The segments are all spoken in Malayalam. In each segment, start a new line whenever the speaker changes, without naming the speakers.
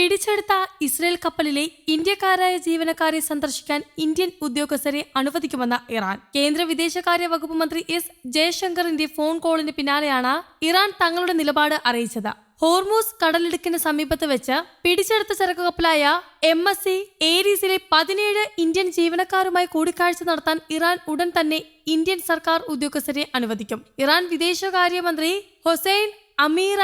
പിടിച്ചെടുത്ത ഇസ്രയേൽ കപ്പലിലെ ഇന്ത്യക്കാരായ ജീവനക്കാരെ സന്ദർശിക്കാൻ ഇന്ത്യൻ ഉദ്യോഗസ്ഥരെ അനുവദിക്കുമെന്ന ഇറാൻ. കേന്ദ്ര വിദേശകാര്യ വകുപ്പ് മന്ത്രി എസ് ജയശങ്കറിന്റെ ഫോൺ കോളിന് പിന്നാലെയാണ് ഇറാൻ തങ്ങളുടെ നിലപാട് അറിയിച്ചത്. ഹോർമൂസ് കടലിടുക്കിന് സമീപത്ത് വെച്ച് പിടിച്ചെടുത്ത ചരക്ക് കപ്പലായ എം എസ് സി ഏരീസിലെ പതിനേഴ് ഇന്ത്യൻ ജീവനക്കാരുമായി കൂടിക്കാഴ്ച നടത്താൻ ഇറാൻ ഉടൻ തന്നെ ഇന്ത്യൻ സർക്കാർ ഉദ്യോഗസ്ഥരെ അനുവദിക്കും. ഇറാൻ വിദേശകാര്യമന്ത്രി ഹൊസൈൻ അമീറ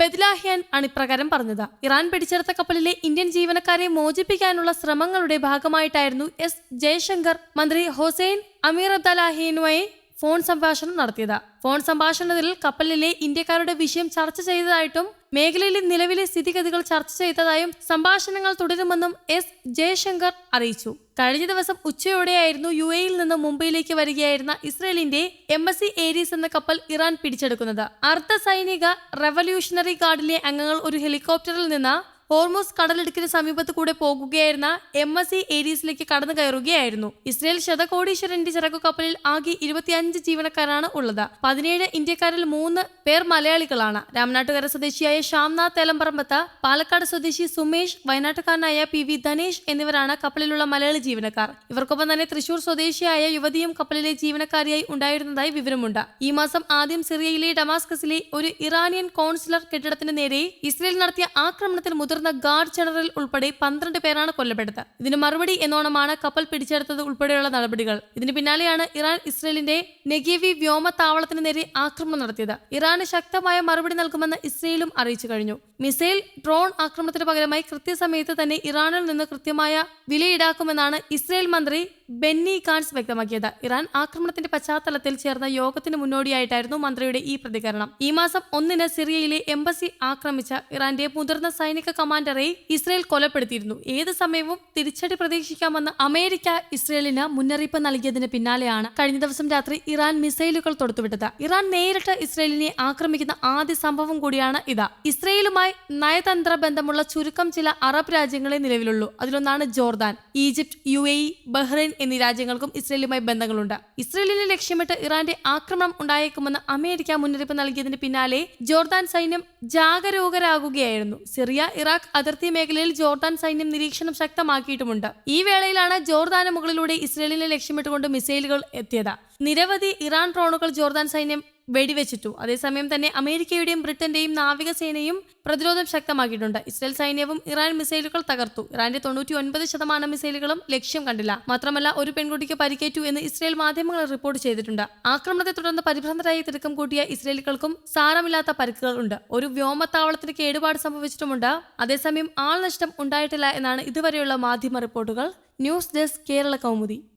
ബദ്ലാഹിയൻ ആണ് ഇപ്രകാരം പറഞ്ഞത്. ഇറാൻ പിടിച്ചെടുത്ത കപ്പലിലെ ഇന്ത്യൻ ജീവനക്കാരെ മോചിപ്പിക്കാനുള്ള ശ്രമങ്ങളുടെ ഭാഗമായിട്ടായിരുന്നു എസ് ജയശങ്കർ മന്ത്രി ഹൊസൈൻ അമീർ അബ്ദലാഹിയനുമായി ഫോൺ സംഭാഷണം നടത്തിയത്. ഫോൺ സംഭാഷണത്തിൽ കപ്പലിലെ ഇന്ത്യക്കാരുടെ വിഷയം ചർച്ച ചെയ്തതായിട്ടും മേഖലയിലെ നിലവിലെ സ്ഥിതിഗതികൾ ചർച്ച ചെയ്തതായും സംഭാഷണങ്ങൾ തുടരുമെന്നും എസ്. ജയശങ്കർ അറിയിച്ചു. കഴിഞ്ഞ ദിവസം ഉച്ചയോടെയായിരുന്നു യു എയിൽ നിന്ന് മുംബൈയിലേക്ക് വരികയായിരുന്ന ഇസ്രയേലിന്റെ എം എസ് സി ഏരീസ് എന്ന കപ്പൽ ഇറാൻ പിടിച്ചെടുക്കുന്നത്. അർദ്ധ സൈനിക റവല്യൂഷണറി ഗാർഡിലെ അംഗങ്ങൾ ഒരു ഹെലികോപ്റ്ററിൽ നിന്ന് ഹോർമോസ് കടലിടുക്കിന് സമീപത്ത് കൂടെ പോകുകയായിരുന്ന എം എസ് സി ഏരീസിലേക്ക് കടന്നു കയറുകയായിരുന്നു. ഇസ്രയേൽ ശതകോടീശ്വരന്റെ ചരക്കു കപ്പലിൽ ആകെ ഇരുപത്തിയഞ്ച് ജീവനക്കാരാണ് ഉള്ളത്. പതിനേഴ് ഇന്ത്യക്കാരിൽ മൂന്ന് പേർ മലയാളികളാണ്. രാമനാട്ടുകര സ്വദേശിയായ ശ്യാംനാഥ് തേലമ്പറമ്പത്ത് പാലക്കാട് സ്വദേശി സുമേഷ് വയനാട്ടുകാരനായ പി വി ധനേഷ് എന്നിവരാണ് കപ്പലിലുള്ള മലയാളി ജീവനക്കാർ. ഇവർക്കൊപ്പം തന്നെ തൃശൂർ സ്വദേശിയായ യുവതിയും കപ്പലിലെ ജീവനക്കാരിയായി ഉണ്ടായിരുന്നതായി വിവരമുണ്ട്. ഈ മാസം ആദ്യം സിറിയയിലെ ഡമാസ്കസിലെ ഒരു ഇറാനിയൻ കോൺസുലർ കെട്ടിടത്തിന് നേരെ ഇസ്രയേൽ നടത്തിയ ആക്രമണത്തിൽ മുതിർന്ന ഗാർഡ് ജനറൽ ഉൾപ്പെടെ പന്ത്രണ്ട് പേരാണ് കൊല്ലപ്പെട്ടത്. ഇതിന് മറുപടി എന്നോണമാണ് കപ്പൽ പിടിച്ചെടുത്തത് ഉൾപ്പെടെയുള്ള നടപടികൾ. ഇതിന് പിന്നാലെയാണ് ഇറാൻ ഇസ്രയേലിന്റെ നെഗേവി വ്യോമത്താവളത്തിന് നേരെ ആക്രമണം നടത്തിയത്. ഇറാന് ശക്തമായ മറുപടി നൽകുമെന്ന് ഇസ്രയേലും അറിയിച്ചു കഴിഞ്ഞു. മിസൈൽ ഡ്രോൺ ആക്രമണത്തിന് പകരമായി കൃത്യസമയത്ത് തന്നെ ഇറാനിൽ നിന്ന് കൃത്യമായ വില ഈടാക്കുമെന്നാണ് ഇസ്രയേൽ മന്ത്രി ബെന്നി കാൻസ് വ്യക്തമാക്കിയത്. ഇറാൻ ആക്രമണത്തിന്റെ പശ്ചാത്തലത്തിൽ ചേർന്ന യോഗത്തിന് മുന്നോടിയായിട്ടായിരുന്നു മന്ത്രിയുടെ ഈ പ്രതികരണം. ഈ മാസം ഒന്നിന് സിറിയയിലെ എംബസി ആക്രമിച്ച ഇറാന്റെ മുതിർന്ന സൈനിക കമാൻഡറെ ഇസ്രയേൽ കൊലപ്പെടുത്തിയിരുന്നു. ഏത് സമയവും തിരിച്ചടി പ്രതീക്ഷിക്കാമെന്ന് അമേരിക്ക ഇസ്രയേലിന് മുന്നറിയിപ്പ് നൽകിയതിന് പിന്നാലെയാണ് കഴിഞ്ഞ ദിവസം രാത്രി ഇറാൻ മിസൈലുകൾ തൊടുത്തുവിട്ടത്. ഇറാൻ നേരിട്ട് ഇസ്രയേലിനെ ആക്രമിക്കുന്ന ആദ്യ സംഭവം കൂടിയാണ് ഇത്. ഇസ്രയേലുമായി നയതന്ത്ര ബന്ധമുള്ള ചുരുക്കം ചില അറബ് രാജ്യങ്ങളെ നിലവിലുള്ളൂ. അതിലൊന്നാണ് Jordan. Egypt U A Bahrain എന്നീ രാജ്യങ്ങൾക്കും ഇസ്രയേലുമായി ബന്ധങ്ങളുണ്ട്. ഇസ്രയേലിനെ ലക്ഷ്യമിട്ട് ഇറാന്റെ ആക്രമണം ഉണ്ടായേക്കുമെന്ന് അമേരിക്ക മുന്നറിയിപ്പ് നൽകിയതിന് പിന്നാലെ ജോർദാൻ സൈന്യം ജാഗരൂകരാകുകയായിരുന്നു. സിറിയ ഇറാഖ് അതിർത്തി മേഖലയിൽ ജോർദാൻ സൈന്യം നിരീക്ഷണം ശക്തമാക്കിയിട്ടുമുണ്ട്. ഈ വേളയിലാണ് ജോർദാന് മുകളിലൂടെ ഇസ്രയേലിനെ ലക്ഷ്യമിട്ടുകൊണ്ട് മിസൈലുകൾ എത്തിയത്. നിരവധി ഇറാൻ ഡ്രോണുകൾ ജോർദാൻ സൈന്യം വെടിവെച്ചിട്ടു. അതേസമയം തന്നെ അമേരിക്കയുടെയും ബ്രിട്ടന്റെയും നാവികസേനയും പ്രതിരോധം ശക്തമാക്കിയിട്ടുണ്ട്. ഇസ്രയേൽ സൈന്യവും ഇറാൻ മിസൈലുകൾ തകർത്തു. ഇറാന്റെ തൊണ്ണൂറ്റി ഒൻപത് ശതമാനം മിസൈലുകളും ലക്ഷ്യം കണ്ടില്ല. മാത്രമല്ല ഒരു പെൺകുട്ടിക്ക് പരിക്കേറ്റു എന്ന് ഇസ്രയേൽ മാധ്യമങ്ങൾ റിപ്പോർട്ട് ചെയ്തിട്ടുണ്ട്. ആക്രമണത്തെ തുടർന്ന് പരിഭ്രാന്തരായി തിരക്കം കൂട്ടിയ ഇസ്രയേലുകൾക്കും സാരമില്ലാത്ത പരിക്കുകൾ ഉണ്ട്. ഒരു വ്യോമത്താവളത്തിന് കേടുപാട് സംഭവിച്ചിട്ടുമുണ്ട്. അതേസമയം ആൾനഷ്ടം ഉണ്ടായിട്ടില്ല എന്നാണ് ഇതുവരെയുള്ള മാധ്യമ റിപ്പോർട്ടുകൾ. News desk Kerala Kaumudi.